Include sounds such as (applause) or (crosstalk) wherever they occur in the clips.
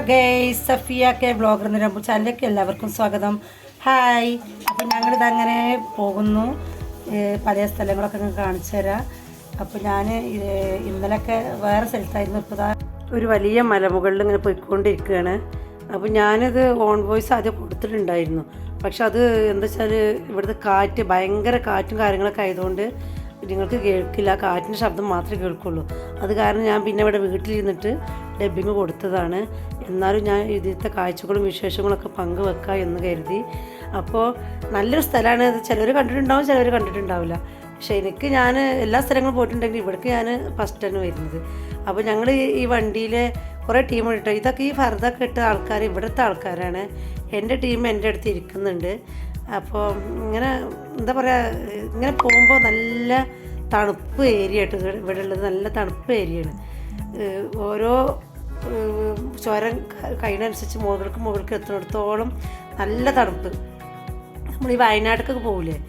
Guys Safiya K blogger Nilambur ചാനലിലേക്ക് എല്ലാവർക്കും സ്വാഗതം. ഹായ്. അപ്പം ഞങ്ങളിതങ്ങനെ പോകുന്നു. ഏഹ് പല സ്ഥലങ്ങളൊക്കെ നിങ്ങൾക്ക് കാണിച്ചു തരാം. അപ്പോൾ ഞാൻ ഇന്നലെയൊക്കെ വേറെ സ്ഥലത്തായിരുന്നു. ഇപ്പോൾ ഒരു വലിയ മലമുകളിൽ ഇങ്ങനെ പോയിക്കൊണ്ടിരിക്കുകയാണ്. അപ്പോൾ ഞാനിത് ഓൺ വോയിസ് ആദ്യം കൊടുത്തിട്ടുണ്ടായിരുന്നു. പക്ഷെ അത് എന്താ വെച്ചാൽ ഇവിടുത്തെ കാറ്റ് ഭയങ്കര കാറ്റും കാര്യങ്ങളൊക്കെ ആയതുകൊണ്ട് നിങ്ങൾക്ക് കേൾക്കില്ല കാറ്റിന്റെ ശബ്ദം മാത്രമേ കേൾക്കുള്ളൂ. അത് കാരണം ഞാൻ പിന്നെ ഇവിടെ വീട്ടിലിരുന്നിട്ട് ഡബ്ബിങ് കൊടുത്തതാണ്. എന്നാലും ഞാൻ ഇതിലത്തെ കാഴ്ചകളും വിശേഷങ്ങളൊക്കെ പങ്കുവെക്കാം എന്ന് കരുതി. അപ്പോൾ നല്ലൊരു സ്ഥലമാണ് അത് ചിലർ കണ്ടിട്ടുണ്ടാവും ചിലർ കണ്ടിട്ടുണ്ടാവില്ല. പക്ഷേ എനിക്ക് ഞാൻ എല്ലാ സ്ഥലങ്ങളും പോയിട്ടുണ്ടെങ്കിൽ ഇവിടേക്ക് ഞാൻ ഫസ്റ്റ് ഫസ്റ്റാണ് വരുന്നത്. അപ്പോൾ ഞങ്ങൾ ഈ വണ്ടിയിൽ കുറേ ടീം ഇട്ടോ ഇതൊക്കെ ഈ ഫർദൊക്കെ ഇട്ട ആൾക്കാർ ഇവിടുത്തെ ആൾക്കാരാണ്. എന്റെ ടീം എന്റെ അടുത്ത് ഇരിക്കുന്നുണ്ട്. അപ്പോൾ ഇങ്ങനെ എന്താ പറയുക ഇങ്ങനെ പോകുമ്പോൾ നല്ല തണുപ്പ് ഏരിയ ആയിട്ട് ഇവിടെ- ഉള്ളത് നല്ല തണുപ്പ് ഏരിയയാണ് ഓരോ ചുരം കഴിയുന്നതനുസരിച്ച് മുകൾക്ക് മുകൾക്ക് എത്തുന്നിടത്തോളം നല്ല തണുപ്പ്. നമ്മൾ ഈ വയനാട്ടിലേക്ക് പോകില്ലേ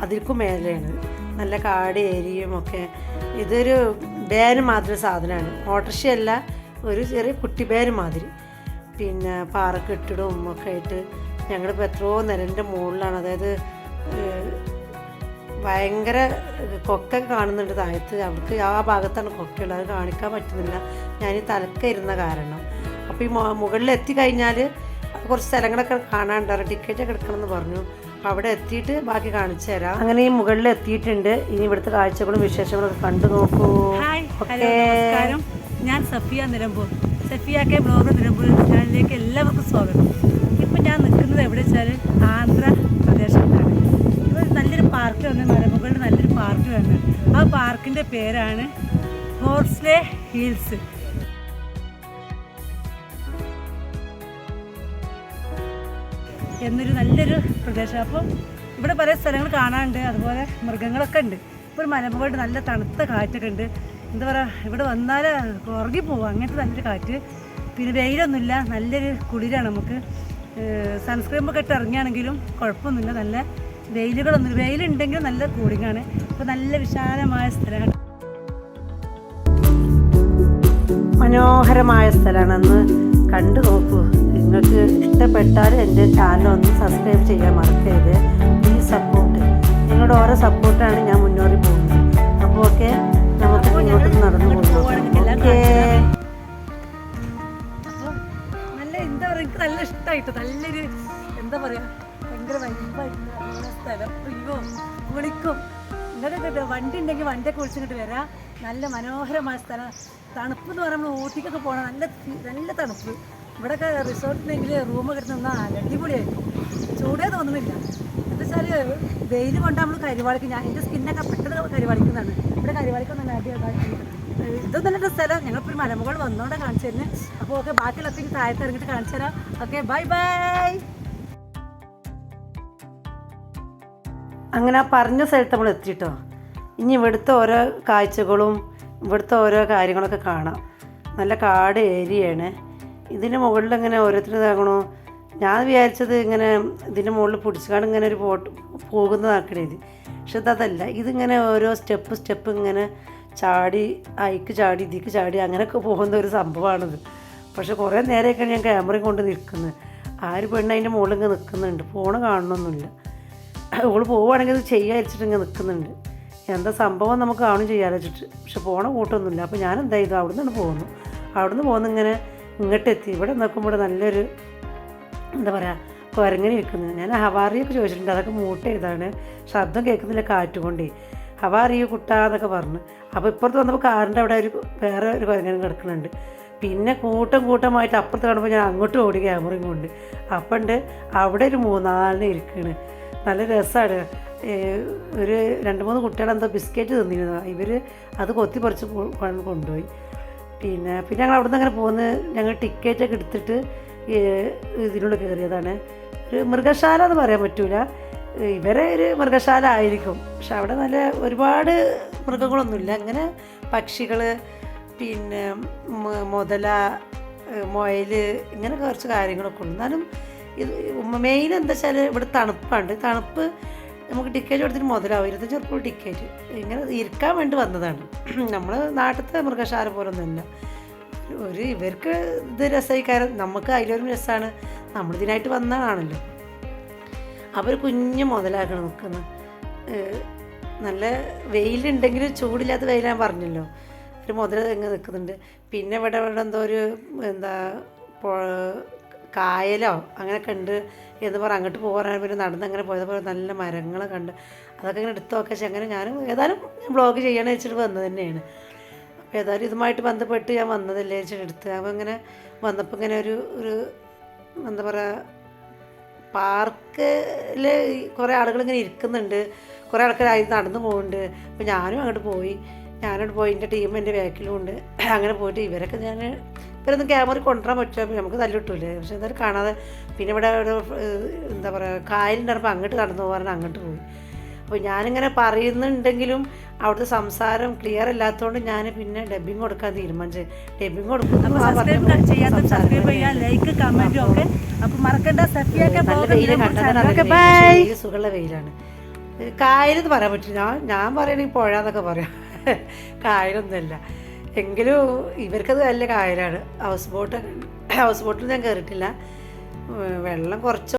അതിൽക്കും മേലെയാണ്. നല്ല കാട് ഏരിയയും ഒക്കെ. ഇതൊരു ബാന് മാതിരി സാധനമാണ്. ഓട്ടർഷയല്ല ഒരു ചെറിയ കുട്ടി ബാന് മാതിരി. പിന്നെ പാറക്കെട്ടിടവും ഒക്കെ ആയിട്ട് ഞങ്ങളിപ്പോൾ എത്രയോ നിലന്റെ മുകളിലാണ്. അതായത് ഭയങ്കര കൊക്ക കാണുന്നുണ്ട് താഴത്ത്. അവർക്ക് ആ ഭാഗത്താണ് കൊക്കയുള്ളത്. അത് കാണിക്കാൻ പറ്റുന്നില്ല. ഞാൻ ഈ തലക്ക ഇരുന്ന കാരണം. അപ്പോൾ ഈ മുകളിൽ എത്തിക്കഴിഞ്ഞാൽ കുറച്ച് സ്ഥലങ്ങളൊക്കെ കാണാനുണ്ടാവും ടിക്കറ്റ് ഒക്കെ എടുക്കണമെന്ന് പറഞ്ഞു. അപ്പോൾ അവിടെ എത്തിയിട്ട് ബാക്കി കാണിച്ചു തരാം. അങ്ങനെ ഈ മുകളിൽ എത്തിയിട്ടുണ്ട് ഇനി ഇവിടുത്തെ കാഴ്ചകളും വിശേഷങ്ങളും ഒക്കെ കണ്ടു നോക്കൂ. ഹായ്. ഹലോ നമസ്കാരം. ഞാൻ സഫിയ നിലമ്പൂർ. സഫിയ കെ ബ്ലോഗർ നിലമ്പൂർ ചാനലിലേക്ക് എല്ലാവർക്കും സ്വാഗതം. ഞാൻ നിൽക്കുന്നത് എവിടെ വെച്ചാൽ ആന്ധ്ര പ്രദേശത്താണ്. ഇവിടെ നല്ലൊരു പാർക്ക് വന്ന് മലമുകളിൽ നല്ലൊരു പാർക്ക് വന്ന്. ആ പാർക്കിന്റെ പേരാണ് ഹോർസ്ലേ ഹിൽസ് എന്നൊരു നല്ലൊരു പ്രദേശം. അപ്പം ഇവിടെ പല സ്ഥലങ്ങൾ കാണാനുണ്ട്. അതുപോലെ മൃഗങ്ങളൊക്കെ ഉണ്ട്. ഇപ്പോൾ മലമുകളിൽ നല്ല തണുത്ത കാറ്റൊക്കെ ഉണ്ട്. എന്താ പറയുക ഇവിടെ വന്നാൽ ഉറങ്ങി പോകും അങ്ങനത്തെ നല്ലൊരു കാറ്റ്. പിന്നെ വെയിലൊന്നുമില്ല. നല്ലൊരു കുളിരാണ് നമുക്ക്. സൺസ്ക്രീം ഒക്കെ ഇട്ട് ഇറങ്ങിയാണെങ്കിലും കുഴപ്പമൊന്നുമില്ല. നല്ല വെയിലുകളൊന്നും വെയിലുണ്ടെങ്കിൽ നല്ല കൂളിങ്ങാണ് അപ്പോൾ നല്ല വിശാലമായ സ്ഥലമാണ് മനോഹരമായ സ്ഥലമാണെന്ന് കണ്ടു നോക്കൂ. നിങ്ങൾക്ക് ഇഷ്ടപ്പെട്ടാൽ എന്റെ ചാനൽ ഒന്ന് സബ്സ്ക്രൈബ് ചെയ്യാൻ മറക്കരുത്. ഈ സപ്പോർട്ട് നിങ്ങളുടെ ഓരോ സപ്പോർട്ടാണ് ഞാൻ മുന്നോട്ട് പോകുന്നത്. ഇഷ്ടമായിട്ട് നല്ലൊരു എന്താ പറയുക ഭയങ്കര വൈബായിട്ടുള്ള സ്ഥലം. അയ്യോ വിളിക്കും. ഇങ്ങോട്ട് വണ്ടി ഉണ്ടെങ്കിൽ വണ്ടിയൊക്കെ വിളിച്ചിങ്ങോട്ട് വരാം. നല്ല മനോഹരമായ സ്ഥലം. തണുപ്പ് എന്ന് പറയുമ്പോൾ ഊട്ടിക്കൊക്കെ പോകണം. നല്ല നല്ല തണുപ്പ്. ഇവിടെയൊക്കെ റിസോർട്ടിലെങ്കിൽ റൂം കിട്ടുന്ന അടിപൊളിയായിരിക്കും. ചൂടേ തോന്നുന്നില്ല. എന്താ വെച്ചാൽ വെയിൽ കൊണ്ട് നമ്മൾ കരിവാളിക്കും ഞാൻ എന്റെ സ്കിന്നൊക്കെ പെട്ടെന്ന് കരിവാളിക്കുന്നതാണ്. ഇവിടെ കരിവാളിക്കൊന്നും അടിപൊളി. ഇതൊന്നും നല്ല സ്ഥലം. ഞങ്ങളിപ്പോൾ ഒരു മലമുകൾ വന്നോണ്ട് കാണിച്ചു തന്നെ അപ്പോൾ ഓക്കെ ബാക്കിയുള്ളൊക്കെ ഒത്തിരി താഴത്ത് ഇറങ്ങിയിട്ട് കാണിച്ചു തരാം. Okay bye bye. അങ്ങനെ ആ പറഞ്ഞ സ്ഥലത്ത് നമ്മൾ എത്തിയിട്ടോ ഇനി ഇവിടുത്തെ ഓരോ കാഴ്ചകളും ഇവിടുത്തെ ഓരോ കാര്യങ്ങളൊക്കെ കാണാം. നല്ല കാട് ഏരിയയാണ്. ഇതിന് മുകളിൽ ഇങ്ങനെ ഓരോരുത്തർ ഇതാകണോ ഞാൻ വിചാരിച്ചത് ഇങ്ങനെ ഇതിന്റെ മുകളിൽ പിടിച്ചുകാണ്ട് ഇങ്ങനെ ഒരു പോട്ട് പോകുന്നതാക്കണത് പക്ഷെ അതല്ല. ഇതിങ്ങനെ ഓരോ സ്റ്റെപ്പ് സ്റ്റെപ്പ് ഇങ്ങനെ ചാടി ഐക്ക് ചാടി ഇതിക്ക് ചാടി അങ്ങനെയൊക്കെ പോകുന്ന ഒരു സംഭവമാണിത് പക്ഷെ കുറേ നേരമൊക്കെ ഞാൻ ക്യാമറയും കൊണ്ട് നിൽക്കുന്നത്. ആ ഒരു പെണ്ണ് അതിന്റെ മുകളിൽ ഇങ്ങനെ നിൽക്കുന്നുണ്ട്. ഫോണ് കാണണമെന്നില്ല ഓൾ പോവുകയാണെങ്കിൽ ഇത് വെച്ചിട്ട് ഇങ്ങനെ നിൽക്കുന്നുണ്ട്. എന്താ സംഭവം നമുക്ക് കാണും ചെയ്യാതെ വെച്ചിട്ട് പക്ഷെ പോണ കൂട്ടൊന്നുമില്ല അപ്പോൾ ഞാൻ എന്താ ചെയ്തു? അവിടെ നിന്ന് പോകുന്നു അവിടെ നിന്ന് പോകുന്ന ഇങ്ങനെ ഇങ്ങോട്ടെത്തി ഇവിടെ നോക്കുമ്പോൾ നല്ലൊരു എന്താ പറയുക കുരങ്ങനെ ഇരിക്കുന്നത് ഞാൻ ഹവാറിയൊക്കെ ചോദിച്ചിട്ടുണ്ട്. അതൊക്കെ മൂട്ട് ചെയ്താണ്. ശബ്ദം കേൾക്കുന്നില്ല കാറ്റുകൊണ്ടേ. ഹവാറിയോ കുട്ടാ എന്നൊക്കെ പറഞ്ഞു. അപ്പോൾ ഇപ്പുറത്ത് വന്നപ്പോൾ കാറിന്റെ അവിടെ ഒരു വേറെ ഒരു കുരങ്ങനും കിടക്കുന്നുണ്ട് പിന്നെ കൂട്ടം കൂട്ടമായിട്ട് അപ്പുറത്ത് കാണുമ്പോൾ ഞാൻ അങ്ങോട്ട് ഓടി ക്യാമറയും കൊണ്ട്. അപ്പം ഉണ്ട് അവിടെ ഒരു മൂന്നാലിനെ ഇരിക്കുകയാണ് നല്ല രസമാണ് ഒരു രണ്ട് മൂന്ന് കുട്ടികളെന്തോ ബിസ്ക്കറ്റ് തിന്നിരുന്നു. ഇവർ അത് കൊത്തി പറിച്ച് കൊണ്ട് കൊണ്ടുപോയി. പിന്നെ പിന്നെ ഞങ്ങൾ അവിടെ നിന്ന് അങ്ങനെ പോകുന്നത് ഞങ്ങൾ ടിക്കറ്റൊക്കെ എടുത്തിട്ട് ഇതിനുള്ളിൽ കയറിയതാണ് ഒരു മൃഗശാല എന്ന് പറയാൻ പറ്റൂല. ഇവരെ ഒരു മൃഗശാല ആയിരിക്കും. പക്ഷെ അവിടെ നല്ല ഒരുപാട് മൃഗങ്ങളൊന്നുമില്ല. അങ്ങനെ പക്ഷികൾ പിന്നെ മുതല മുയൽ ഇങ്ങനെ കുറച്ച് കാര്യങ്ങളൊക്കെ ഉണ്ട്. എന്നാലും ഇത് മെയിൻ എന്താ വെച്ചാൽ ഇവിടെ തണുപ്പാണ്. തണുപ്പ് നമുക്ക് ടിക്കറ്റ് കൊടുത്തിട്ട് മുതലാവും. ഇരുപത്തഞ്ച് ഉറുപ്പ് ടിക്കറ്റ്. ഇങ്ങനെ ഇരിക്കാൻ വേണ്ടി വന്നതാണ്. (clears throat) നമ്മൾ നാട്ടിലത്തെ മൃഗശാല പോലെ ഒന്നുമല്ല ഒരു ഇവർക്ക് ഇത് രസമായിക്കാരം നമുക്ക് അതിലൊരു രസമാണ്. നമ്മളിതിനായിട്ട് വന്നതാണല്ലോ. അവർ കുഞ്ഞ് മുതലാക്കണം നിൽക്കുന്നത് നല്ല വെയിലുണ്ടെങ്കിലും ചൂടില്ലാത്ത വെയിലാൻ പറഞ്ഞല്ലോ. ഒരു മുതല തെങ്ങ് നിൽക്കുന്നുണ്ട്. പിന്നെ ഇവിടെ ഇവിടെ എന്തോ ഒരു എന്താ കായലോ അങ്ങനെയൊക്കെ ഉണ്ട് എന്ന് പറഞ്ഞ് അങ്ങോട്ട് പോകാൻ പിന്നെ നടന്ന് അങ്ങനെ പോയപ്പോൾ നല്ല മരങ്ങൾ കണ്ട് അതൊക്കെ ഇങ്ങനെ എടുത്തു വെച്ചാൽ അങ്ങനെ ഞാൻ ഏതായാലും ബ്ലോഗ് ചെയ്യണമെന്ന് വെച്ചിട്ട് വന്നത് തന്നെയാണ്. അപ്പോൾ ഏതായാലും ഇതുമായിട്ട് ബന്ധപ്പെട്ട് ഞാൻ വന്നതല്ലേ വെച്ചിട്ട് എടുത്ത് അപ്പോൾ ഇങ്ങനെ വന്നപ്പോൾ ഇങ്ങനെ ഒരു ഒരു എന്താ പറയുക പാർക്കിൽ കുറേ ആളുകൾ ഇങ്ങനെ ഇരിക്കുന്നുണ്ട്. കുറേ ആൾക്കാർ അതിൽ നടന്നു പോകുന്നുണ്ട് അപ്പോൾ ഞാനും അങ്ങോട്ട് പോയി. ഞാനോട് പോയി. എന്റെ ടീം എന്റെ ബാക്കിലും ഉണ്ട്. അങ്ങനെ പോയിട്ട് ഇവരൊക്കെ ഞാൻ ഇവരൊന്നും ക്യാമറ കൊണ്ടുവരാൻ പറ്റില്ല നമുക്ക് തല്ലിട്ടില്ലേ പക്ഷെ എന്തായാലും കാണാതെ പിന്നെ ഇവിടെ ഒരു എന്താ പറയുക കായലുണ്ടായിരുന്നപ്പോൾ അങ്ങോട്ട് നടന്നു പോകാൻ അങ്ങോട്ട് പോയി. അപ്പോൾ ഞാനിങ്ങനെ പറയുന്നുണ്ടെങ്കിലും അവിടുത്തെ സംസാരം ക്ലിയർ അല്ലാത്തതുകൊണ്ട് ഞാൻ പിന്നെ ഡബ്ബിങ് കൊടുക്കാൻ തീരുമാനിച്ചു ബൈ സുഖമുള്ള വെയിലാണ്. കായലെന്ന് പറയാൻ പറ്റില്ല. ഞാൻ ഞാൻ പറയണെങ്കിൽ പുഴ എന്നൊക്കെ പറയാം. കായലൊന്നുമല്ല. എങ്കിലും ഇവർക്കത് നല്ല കായലാണ്. ഹൗസ് ബോട്ട് ഹൗസ് ബോട്ടിൽ ഞാൻ കയറിയിട്ടില്ല വെള്ളം കുറച്ച്